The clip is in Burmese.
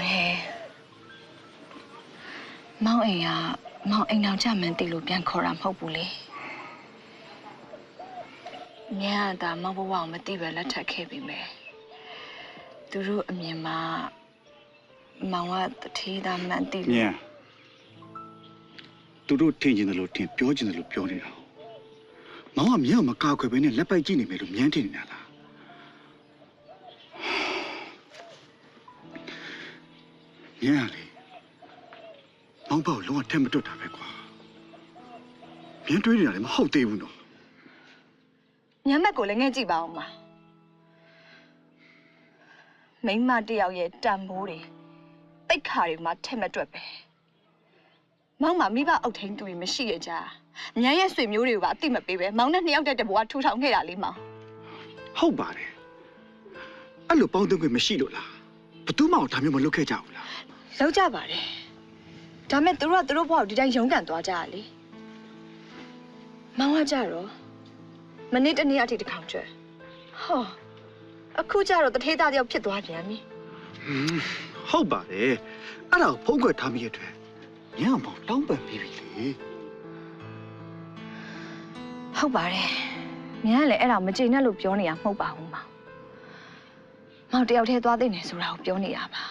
င်ရဲ့မောင်အိမ်ကမောင်အိမ်အောင်ကြမှန်းတည်လို့ပြန်ခေါ်တာမဟုတ်ဘူးလေညကဒါမောင်ဘဝကိုမသိပဲလက်ထပ်ခဲ့ပြီမယ်သူတို့အမြင်မှာမောင်ကတထေးသားမှန်းတည်ညလို့ံသူတို့ထင်ကျင်တယ်လို့ထင်ပြောကျင်တယ်လို့ပြောနေတာမောင်ကမြောက်မကာခွယ်ပဲနဲ့လက်ပိုက်ကြည့်နေမယ်လို့မြန်းထင်နေတာလား ညံလေမောင်ပေါ့လုံးဝထက်မတွတ်တာပဲကွာမြန်းတွေးနေတာလည်းမဟုတ်သေးဘူးနော်ညမက်ကိုလည်းငဲ့ကြည့်ပါအောင်ပါမိန်းမတစ်ယောက်ရဲ့တန်ဖိုးတွေတိတ်ခါတွေမှာထက်မတွက်ပဲမောင်မမိဘအုပ်ထိန်သူတွေမရှိရကြညံရဲ့ဆွေမျိုးတွေကိုပါအတိမပေးပဲမောင်နဲ့နှစ်ယောက်တည်းတဘဝထူထောင်ခဲ့တာလေးမောင်ဟုတ်ပါတယ်အဲ့လိုပေါင်းသွင်းခွင့်မရှိလို့လားဘသူမှဒါမျိုးမလုပ်ခဲ့ကြဘူးလား လောက်ကြပါတယ်ဒါမဲ့သူတို့ကသူတို့ဘဝကိုဒီတိုင်းရုန်းကန်သွားကြရလေမောင်ကကြတော့မနေ့တနေ့အထိတစ်ခေါင်ကျွဲဟောအခုကျတော့တထေးသားတယောက်ဖြစ်သွားပြန်ပြီဟွန်းဟုတ်ပါတယ်အဲ့ဒါကိုဖုံးကွယ်ထားမိရတဲ့ညံမောင်တောင်းပန်ပြီးပြီလေဟုတ်ပါတယ်။မြန်ကလည်းအဲ့ဒါမကြိမ်နဲ့လို့ပြောနေတာမဟုတ်ပါဘူးမောင်။မောင်တယောက်တည်းသွားသိနေဆိုတာကိုပြောနေတာပါ